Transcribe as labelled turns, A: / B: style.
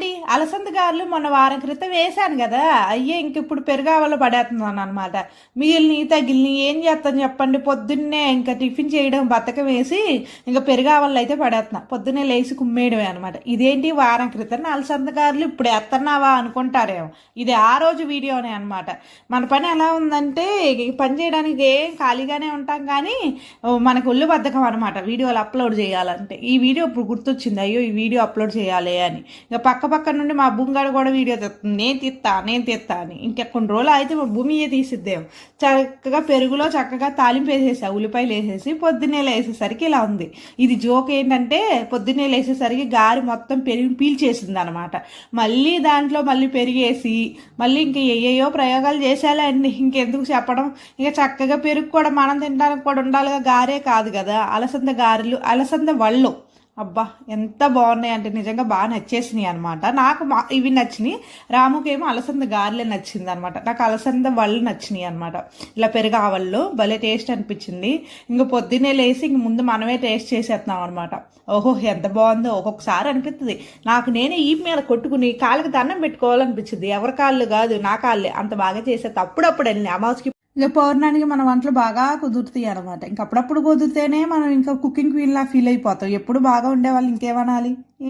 A: అండి అలసంద గారెలు మొన్న వారం క్రితం వేశాను కదా. అయ్యే ఇంక ఇప్పుడు పెరుగావల్లో పడేస్తున్నాను అనమాట మిగిలిని తగిలిని ఏం చేస్తాను చెప్పండి. పొద్దున్నే ఇంకా టిఫిన్ చేయడం బతకం వేసి ఇంకా పెరుగావల్లో అయితే పడేస్తున్నా. పొద్దున్నే లేచి కుమ్మేయడమే అనమాట ఇదేంటి వారం క్రితం అలసంద గారెలు ఇప్పుడు ఎత్తన్నావా అనుకుంటారేమో. ఇది ఆ రోజు వీడియోనే అనమాట మన పని ఎలా ఉందంటే పని చేయడానికి ఏం ఖాళీగానే ఉంటాం కానీ మనకు ఒళ్ళు బద్ధకం అనమాట వీడియోలు అప్లోడ్ చేయాలంటే. ఈ వీడియో ఇప్పుడు గుర్తొచ్చింది. అయ్యో ఈ వీడియో అప్లోడ్ చేయాలి అని. ఇంకా పక్క పక్క నుండి మా బుంగాడు కూడా వీడియో తెస్తుంది. నేను తీస్తా నేను తీస్తా అని. ఇంకా కొన్ని రోజులు అయితే మా భూమియే తీసిద్దాం చక్కగా పెరుగులో చక్కగా తాలింపు వేసేసా ఉల్లిపాయలు వేసేసి పొద్దున్నే లేసేసరికి ఇలా ఉంది. ఇది జోక్ ఏంటంటే పొద్దున్నే లేసేసరికి గారి మొత్తం పెరిగి పీల్చేసింది అనమాట మళ్ళీ దాంట్లో మళ్ళీ పెరిగేసి మళ్ళీ ఇంక ఏయో ప్రయోగాలు చేసేలా అండి. ఇంకెందుకు చెప్పడం? ఇక చక్కగా పెరుగు కూడా మనం తినడానికి కూడా ఉండాలిగా. గారే కాదు కదా. అలసంద గారెలు అలసంద వళ్ళు. అబ్బా ఎంత బాగున్నాయి అంటే నిజంగా బాగా నచ్చేసినాయి అనమాట నాకు మా ఇవి నచ్చినాయి. రాముకేమో అలసంద గారెలే నచ్చింది అనమాట నాకు అలసంద వాళ్ళు నచ్చినాయి అనమాట ఇలా పెరుగు భలే టేస్ట్ అనిపించింది. ఇంక పొద్దున్నే లేసి ఇంక ముందు మనమే టేస్ట్ చేసేస్తున్నాం అనమాట ఓహో ఎంత బాగుందో. ఒక్కొక్కసారి అనిపిస్తుంది నాకు నేనే ఈ మీద కొట్టుకుని కాళ్ళకి దండం పెట్టుకోవాలనిపించింది. ఎవరి కాళ్ళు కాదు నా కాళ్ళే. అంత బాగా చేసేది అప్పుడప్పుడు వెళ్ళినాయి. అమావాస్యకి ఇక పౌర్ణానికి మన వంటలు బాగా కుదురుతాయి అనమాట ఇంక అప్పుడప్పుడు కుదిరితేనే మనం ఇంకా కుకింగ్ క్వీన్ లా ఫీల్ అయిపోతాం. ఎప్పుడు బాగా ఉండేవాళ్ళు ఇంకేమనాలి?